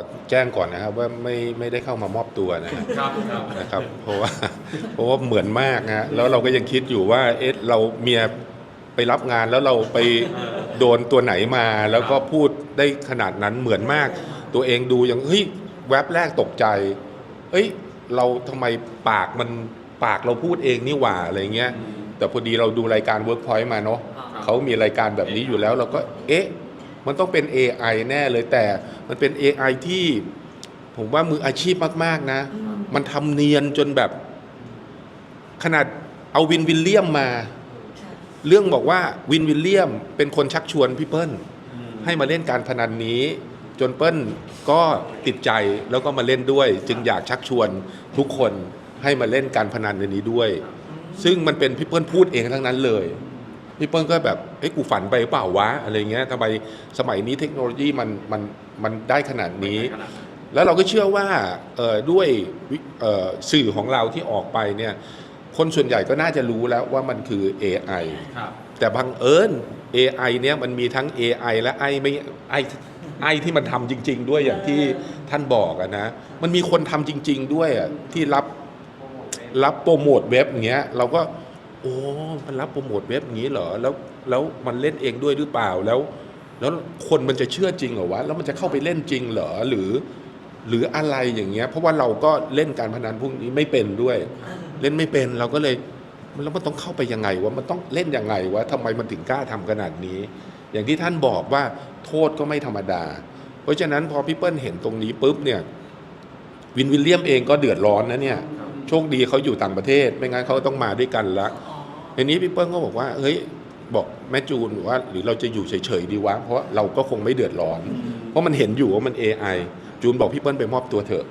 ขอแจ้งก่อนนะครับว่าไม่ไม่ได้เข้ามามอบตัวนะครับครับครับนะครับ เพราะว่าเพราะว่าเหมือนมากนะฮะแล้วเราก็ยังคิดอยู่ว่าเอ๊ะเราเมียไปรับงานแล้วเราไปโดนตัวไหนมา แล้วก็พูดได้ขนาดนั้นเหมือนมาก ตัวเองดูยังเฮ้ยแวบแรกตกใจเฮ้ยเราทำไมปากมันปากเราพูดเองนี่หว่าอะไรเงี้ยแต่พอดีเราดูรายการ Workpoint มาเนาะครับเขามีรายการแบบนี้อยู่แล้วเราก็เอ๊ะ มันต้องเป็น AI แน่เลยแต่มันเป็น AI ที่ผมว่ามืออาชีพมาก ๆ นะ มันทำเนียนจนแบบ ขนาดเอาวินวิลเลียมมา เรื่องบอกว่าวินวิลเลียมเป็นคนชักชวนพี่เปิ้ลให้มาเล่นการพนันนี้ จนเปิ้ลก็ติดใจแล้วก็มาเล่นด้วย จึงอยากชักชวนทุกคนให้มาเล่นการพนันในนี้ด้วย ซึ่งมันเป็นพี่เปิ้ลพูดเองทั้งนั้นเลย พี่เปิ้ลก็แบบเอ้ยกูฝันไปหรือเปล่าวะอะไรเงี้ยทำไมสมัยนี้เทคโนโลยีมันมันมันได้ขนาดนี้ แล้วเราก็เชื่อว่าเอ่อด้วยวิเอ่อสื่อของเราที่ออกไปเนี่ยคนส่วนใหญ่ก็น่าจะรู้แล้วว่ามันคือ AI ครับแต่บังเอิญ AI เนี่ยมันมีทั้ง AI และไอไม่ไอไอที่มันทำจริง ๆ ด้วยอย่างที่ท่านบอกอะนะ มันมีคนทำจริง ๆ ด้วยอะที่รับรับโปรโมทเว็บอย่างเงี้ยเราก็ โอ้มันรับโปรโมทเว็บอย่างนี้เหรอแล้วแล้วมันเล่นเองด้วยหรือเปล่าแล้ว แล้วคนมันจะเชื่อจริงเหรอวะแล้วมันจะเข้าไปเล่นจริงเหรอหรือ หรืออะไรอย่างเงี้ย เพราะว่าเราก็เล่นการพนันพวกนี้ไม่เป็นด้วย เล่นไม่เป็นเราก็เลยแล้วมันต้องเข้าไปยังไงวะมันต้องเล่นยังไงวะทำไมมันถึงกล้าทำขนาดนี้ อย่างที่ท่านบอกว่าโทษก็ไม่ธรรมดา เพราะฉะนั้นพอพี่เปิ้ลเห็นตรงนี้ปุ๊บเนี่ย วินวิลเลียมเองก็เดือดร้อนนะเนี่ย โชคดีเขาอยู่ต่างประเทศ ไม่งั้นเขาต้องมาด้วยกันละทีนี้พี่เปิ้ลก็บอกว่าเฮ้ยบอกแม่จูนว่า หรือเราจะอยู่เฉยๆดีวะเพราะเราก็คงไม่เดือดร้อน เพราะมันเห็นอยู่ว่ามัน AI จูนบอกพี่เปิ้ลไปมอบตัวเถอะ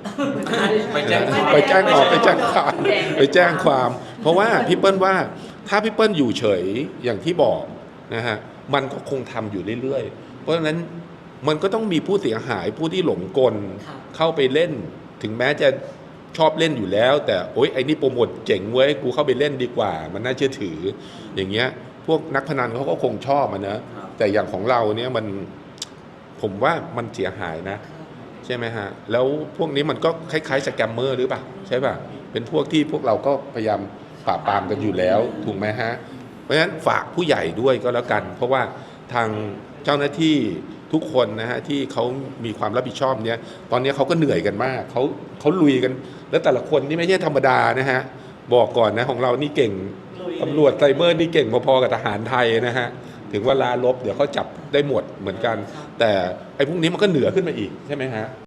ไปแจ้งความไปแจ้งออกไปแจ้งความไปแจ้งความ เพราะว่าพี่เปิ้ลว่าถ้าพี่เปิ้ลอยู่เฉยอย่างที่บอกนะฮะมันก็คงทำอยู่เรื่อยๆ เพราะฉะนั้นมันก็ต้องมีผู้เสียหายผู้ที่หลงกลค่ะเข้าไปเล่น ถึงแม้จะ ชอบเล่นอยู่แล้ว แต่โอ๊ยไอ้นี่โปรโมทเจ๋งเว้ยกูเข้าไปเล่นดีกว่า มันน่าเชื่อถือ อย่างเงี้ย พวกนักพนันเขาก็คงชอบมันนะแต่อย่างของเราเนี่ยมันผมว่ามันเสียหายนะ ใช่ไหมฮะ แล้วพวกนี้มันก็คล้ายๆสแกมเมอร์หรือเปล่าใช่ป่ะ เป็นพวกที่พวกเราก็พยายามปราบปรามกันอยู่แล้วถูกไหมฮะ เพราะฉะนั้นฝากผู้ใหญ่ด้วยก็แล้วกัน เพราะว่าทางเจ้าหน้าที่ ทุกคนนะฮะที่เขามีความรับผิดชอบเนี้ยตอนนี้เขาก็เหนื่อยกันมากเขาเขาลุยกัน แล้วแต่ละคนนี่ไม่ใช่ธรรมดานะฮะบอกก่อนนะของเรานี่เก่งตำรวจไซเบอร์นี่เก่งพอๆกับทหารไทยนะฮะถึงเวลาลบเดี๋ยวเขาจับได้หมดเหมือนกัน แต่ไอ้พวกนี้มันก็เหนือขึ้นมาอีกใช่ไหมฮะ